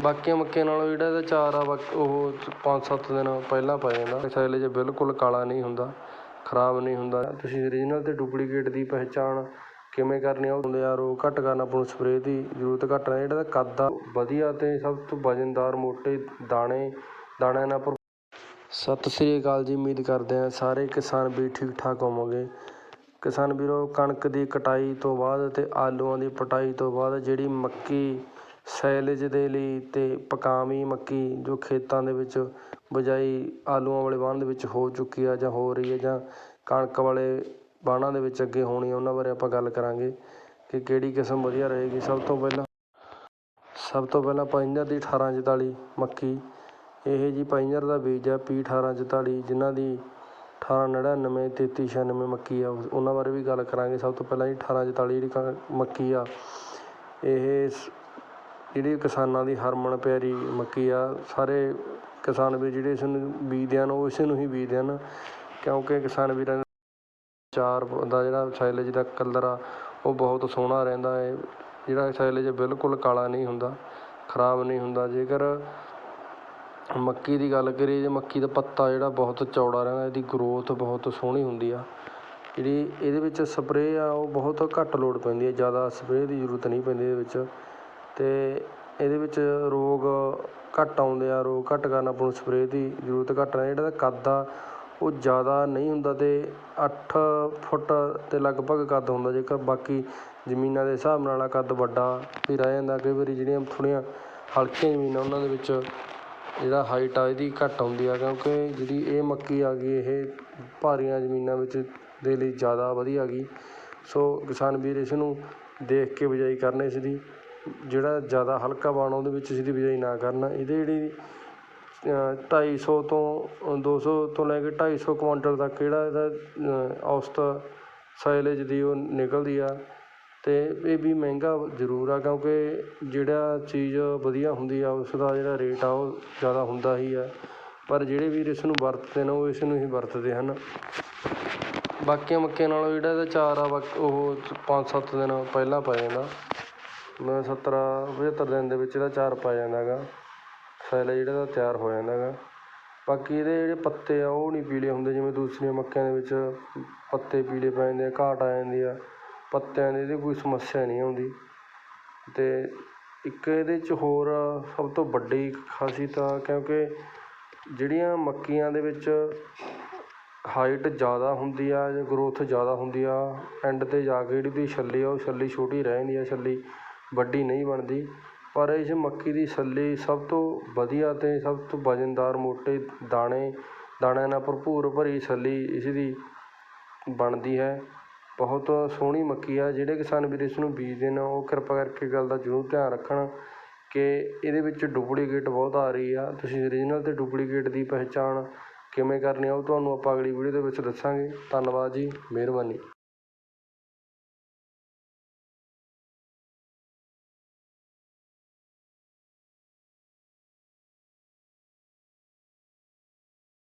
ਬਾਕੀਆਂ ਮੱਕੀਆਂ ਨਾਲੋਂ ਜਿਹੜਾ ਇਹਦਾ ਚਾਰ ਆ, ਬਾਕ ਉਹ 5-7 ਦਿਨ ਪਹਿਲਾਂ ਪੈ ਜਾਂਦਾ। ਸਾਈਲੇਜ ਬਿਲਕੁਲ ਕਾਲਾ ਨਹੀਂ ਹੁੰਦਾ, ਖਰਾਬ ਨਹੀਂ ਹੁੰਦਾ। ਤੁਸੀਂ ਓਰੀਜਨਲ ਤੇ ਡੁਪਲੀਕੇਟ ਦੀ ਪਹਿਚਾਣ ਕਿਵੇਂ ਕਰਨੀ ਆ, ਉਹ ਯਾਰ ਉਹ ਘੱਟ ਕਰਨਾ, ਆਪਾਂ ਨੂੰ ਸਪਰੇਅ ਦੀ ਜ਼ਰੂਰਤ ਘੱਟ ਹੈ ਜਿਹੜਾ ਇਹਦਾ ਕੱਦ ਆ, ਵਧੀਆ ਤੇ ਸਭ ਤੋਂ ਵਜਨਦਾਰ ਮੋਟੇ ਦਾਣੇ, ਦਾਣਿਆਂ ਨਾਲ ਭਰ ਸਤਿ ਸ੍ਰੀ ਅਕਾਲ ਜੀ, ਉਮੀਦ ਕਰਦੇ ਹਾਂ ਸਾਰੇ ਕਿਸਾਨ ਵੀ ਠੀਕ ਠਾਕ ਹੋਵੋਗੇ। ਕਿਸਾਨ ਵੀਰੋ, ਕਣਕ ਦੀ ਕਟਾਈ ਤੋਂ ਬਾਅਦ ਤੇ ਆਲੂਆਂ ਦੀ ਪਟਾਈ ਤੋਂ ਬਾਅਦ ਜਿਹੜੀ ਮੱਕੀ ਸੈਲੇਜ ਦੇ ਲਈ ਅਤੇ ਪਕਾਵੀਂ ਮੱਕੀ ਜੋ ਖੇਤਾਂ ਦੇ ਵਿੱਚ ਬਿਜਾਈ ਆਲੂਆਂ ਵਾਲੇ ਵਾਹਣ ਦੇ ਵਿੱਚ ਹੋ ਚੁੱਕੀ ਆ ਜਾਂ ਹੋ ਰਹੀ ਹੈ ਜਾਂ ਕਣਕ ਵਾਲੇ ਵਾਹਣਾਂ ਦੇ ਵਿੱਚ ਅੱਗੇ ਹੋਣੀ ਆ, ਉਹਨਾਂ ਬਾਰੇ ਆਪਾਂ ਗੱਲ ਕਰਾਂਗੇ ਕਿ ਕਿਹੜੀ ਕਿਸਮ ਵਧੀਆ ਰਹੇਗੀ। ਸਭ ਤੋਂ ਪਹਿਲਾਂ ਸਭ ਤੋਂ ਪਹਿਲਾਂ ਪਾਈਂਜਰ ਦੀ 1844 ਮੱਕੀ। ਇਹ ਜੀ ਪਾਈਂਜਰ ਦਾ ਬੀਜ ਆ, ਪੀ 1844 ਜਿਨ੍ਹਾਂ ਦੀ 1899 3396 ਮੱਕੀ ਆ। ਉਹਨਾਂ ਬਾਰੇ ਵੀ ਗੱਲ ਕਰਾਂਗੇ। ਸਭ ਤੋਂ ਪਹਿਲਾਂ ਜੀ 1844 ਜਿਹੜੀ ਕਣ- ਮੱਕੀ ਆ, ਇਹ ਸ- ਜਿਹੜੀ ਕਿਸਾਨਾਂ ਦੀ ਹਰਮਨ ਪਿਆਰੀ ਮੱਕੀ ਆ, ਸਾਰੇ ਕਿਸਾਨ ਵੀਰ ਜਿਹੜੇ ਇਸ ਨੂੰ ਬੀਜਦੇ ਹਨ, ਉਹ ਇਸ ਨੂੰ ਹੀ ਬੀਜਦੇ ਹਨ, ਕਿਉਂਕਿ ਕਿਸਾਨ ਵੀਰਾਂ ਦਾ ਚਾਰ ਦਾ ਜਿਹੜਾ ਸਾਈਲੇਜ ਦਾ ਕਲਰ ਆ, ਉਹ ਬਹੁਤ ਸੋਹਣਾ ਰਹਿੰਦਾ ਹੈ ਜਿਹੜਾ ਸਾਈਲੇਜ ਬਿਲਕੁਲ ਕਾਲਾ ਨਹੀਂ ਹੁੰਦਾ, ਖਰਾਬ ਨਹੀਂ ਹੁੰਦਾ। ਜੇਕਰ ਮੱਕੀ ਦੀ ਗੱਲ ਕਰੀਏ, ਜੇ ਮੱਕੀ ਦਾ ਪੱਤਾ ਜਿਹੜਾ ਬਹੁਤ ਚੌੜਾ ਰਹਿੰਦਾ, ਇਹਦੀ ਗਰੋਥ ਬਹੁਤ ਸੋਹਣੀ ਹੁੰਦੀ ਆ। ਜਿਹੜੀ ਇਹਦੇ ਵਿੱਚ ਸਪਰੇਅ ਆ, ਉਹ ਬਹੁਤ ਘੱਟ ਲੋੜ ਪੈਂਦੀ ਹੈ ਜ਼ਿਆਦਾ ਸਪਰੇਅ ਦੀ ਜ਼ਰੂਰਤ ਨਹੀਂ ਪੈਂਦੀ ਇਹਦੇ ਵਿੱਚ। ਤੇ ਇਹਦੇ ਵਿੱਚ ਰੋਗ ਘੱਟ ਆਉਂਦੇ ਆ, ਰੋਗ ਘੱਟ ਕਰਨ ਆਪਾਂ ਨੂੰ ਸਪਰੇਅ ਦੀ ਜ਼ਰੂਰਤ ਘੱਟ ਹੈ ਜਿਹੜਾ ਇਹਦਾ ਕੱਦ ਆ, ਉਹ ਜ਼ਿਆਦਾ ਨਹੀਂ ਹੁੰਦਾ ਅਤੇ ਅੱਠ ਫੁੱਟ ਦੇ ਲਗਭਗ ਕੱਦ ਹੁੰਦਾ, ਜੇਕਰ ਬਾਕੀ ਜ਼ਮੀਨਾਂ ਦੇ ਹਿਸਾਬ ਨਾਲ ਆ, ਕੱਦ ਵੱਡਾ ਵੀ ਰਹਿ ਜਾਂਦਾ, ਕਈ ਵਾਰੀ ਜਿਹੜੀਆਂ ਥੋੜ੍ਹੀਆਂ ਹਲਕੀਆਂ ਜ਼ਮੀਨਾਂ ਉਹਨਾਂ ਦੇ ਵਿੱਚ ਜਿਹੜਾ ਹਾਈਟ ਆ, ਇਹਦੀ ਘੱਟ ਆਉਂਦੀ ਆ, ਕਿਉਂਕਿ ਜਿਹੜੀ ਇਹ ਮੱਕੀ ਆ ਗਈ, ਇਹ ਭਾਰੀਆਂ ਜ਼ਮੀਨਾਂ ਵਿੱਚ ਦੇ ਲਈ ਜ਼ਿਆਦਾ ਵਧੀਆ ਗਈ। ਸੋ ਕਿਸਾਨ ਵੀਰ ਇਸ ਨੂੰ ਦੇਖ ਕੇ ਬਿਜਾਈ ਕਰਨ ਇਸ ਦੀ। ਜਿਹੜਾ ਜ਼ਿਆਦਾ ਹਲਕਾ ਬਾਣ ਉਹਦੇ ਵਿੱਚ ਇਸ ਬਿਜਾਈ ਨਾ ਕਰਨ, ਇਹਦੇ ਜਿਹੜੀ ਢਾਈ ਸੌ ਤੋਂ ਦੋ ਸੌ ਤੋਂ ਲੈ ਕੇ ਢਾਈ ਸੌ ਕੁਆਂਟਲ ਤੱਕ ਜਿਹੜਾ ਇਹਦਾ ਔਸਤ ਸਾਈਲੇਜ ਦੀ ਉਹ ਨਿਕਲਦੀ ਆ ਅਤੇ ਇਹ ਵੀ ਮਹਿੰਗਾ ਜ਼ਰੂਰ ਆ, ਕਿਉਂਕਿ ਜਿਹੜਾ ਚੀਜ਼ ਵਧੀਆ ਹੁੰਦੀ ਆ, ਉਸ ਦਾ ਜਿਹੜਾ ਰੇਟ ਆ ਉਹ ਜ਼ਿਆਦਾ ਹੁੰਦਾ ਹੀ ਆ, ਪਰ ਜਿਹੜੇ ਵੀਰ ਇਸ ਨੂੰ ਵਰਤਦੇ ਨੇ, ਉਹ ਇਸ ਨੂੰ ਹੀ ਵਰਤਦੇ ਹਨ। ਬਾਕੀਆਂ ਮੱਕੀਆਂ ਨਾਲੋਂ ਜਿਹੜਾ ਇਹਦਾ ਚਾਰ ਆ, ਬਾਕ ਉਹ 5-7 ਦਿਨ ਪਹਿਲਾਂ ਪੈ ਜਾਂਦਾ। ਮੈਂ 70 75 ਦਿਨ ਦੇ ਵਿੱਚ ਇਹਦਾ ਚਾਰ ਪਾਇਆ ਜਾਂਦਾ ਹੈਗਾ ਸਾਈਲੇਜ ਜਿਹੜਾ ਇਹਦਾ ਤਿਆਰ ਹੋ ਜਾਂਦਾ ਹੈਗਾ ਬਾਕੀ ਇਹਦੇ ਜਿਹੜੇ ਪੱਤੇ ਆ, ਉਹ ਨਹੀਂ ਪੀਲੇ ਹੁੰਦੇ, ਜਿਵੇਂ ਦੂਸਰੀਆਂ ਮੱਕਿਆਂ ਦੇ ਵਿੱਚ ਪੱਤੇ ਪੀਲੇ ਪੈ ਜਾਂਦੇ ਆ, ਘਾਟ ਆ ਜਾਂਦੀ ਆ। ਪੱਤਿਆਂ ਦੀ ਇਹਦੀ ਕੋਈ ਸਮੱਸਿਆ ਨਹੀਂ ਆਉਂਦੀ। ਅਤੇ ਇੱਕ ਇਹਦੇ 'ਚ ਹੋਰ ਸਭ ਤੋਂ ਵੱਡੀ ਖਾਸੀਅਤ ਆ, ਕਿਉਂਕਿ ਜਿਹੜੀਆਂ ਮੱਕੀਆਂ ਦੇ ਵਿੱਚ ਹਾਈਟ ਜ਼ਿਆਦਾ ਹੁੰਦੀ ਆ ਜਾਂ ਗਰੋਥ ਜ਼ਿਆਦਾ ਹੁੰਦੀ ਆ, ਐਂਡ 'ਤੇ ਜਾ ਕੇ ਜਿਹੜੀ ਉਹਦੀ ਛੱਲੀ ਆ, ਉਹ ਛੱਲੀ ਛੋਟੀ ਰਹਿ ਜਾਂਦੀ ਆ, ਛੱਲੀ। ਵੱਡੀ ਨਹੀਂ ਬਣਦੀ। ਪਰ ਇਸ ਮੱਕੀ ਦੀ ਛੱਲੀ ਸਭ ਤੋਂ ਵਧੀਆ ਅਤੇ ਸਭ ਤੋਂ ਵਜਨਦਾਰ ਮੋਟੇ ਦਾਣੇ, ਦਾਣਿਆਂ ਨਾਲ ਭਰਪੂਰ ਭਰੀ ਛੱਲੀ ਇਸ ਦੀ ਬਣਦੀ ਹੈ। ਬਹੁਤ ਸੋਹਣੀ ਮੱਕੀ ਆ, ਜਿਹੜੇ ਕਿਸਾਨ ਵੀਰ ਇਸ ਨੂੰ ਬੀਜਦੇ ਨੇ, ਉਹ ਕਿਰਪਾ ਕਰਕੇ ਗੱਲ ਦਾ ਜ਼ਰੂਰ ਧਿਆਨ ਰੱਖਣ ਕਿ ਇਹਦੇ ਵਿੱਚ ਡੁਪਲੀਕੇਟ ਬਹੁਤ ਆ ਰਹੀ ਆ। ਤੁਸੀਂ ਓਰੀਜਨਲ ਅਤੇ ਡੁਪਲੀਕੇਟ ਦੀ ਪਹਿਚਾਣ ਕਿਵੇਂ ਕਰਨੀ ਆ, ਉਹ ਤੁਹਾਨੂੰ ਆਪਾਂ ਅਗਲੀ ਵੀਡੀਓ ਦੇ ਵਿੱਚ ਦੱਸਾਂਗੇ। ਧੰਨਵਾਦ ਜੀ, ਮਿਹਰਬਾਨੀ।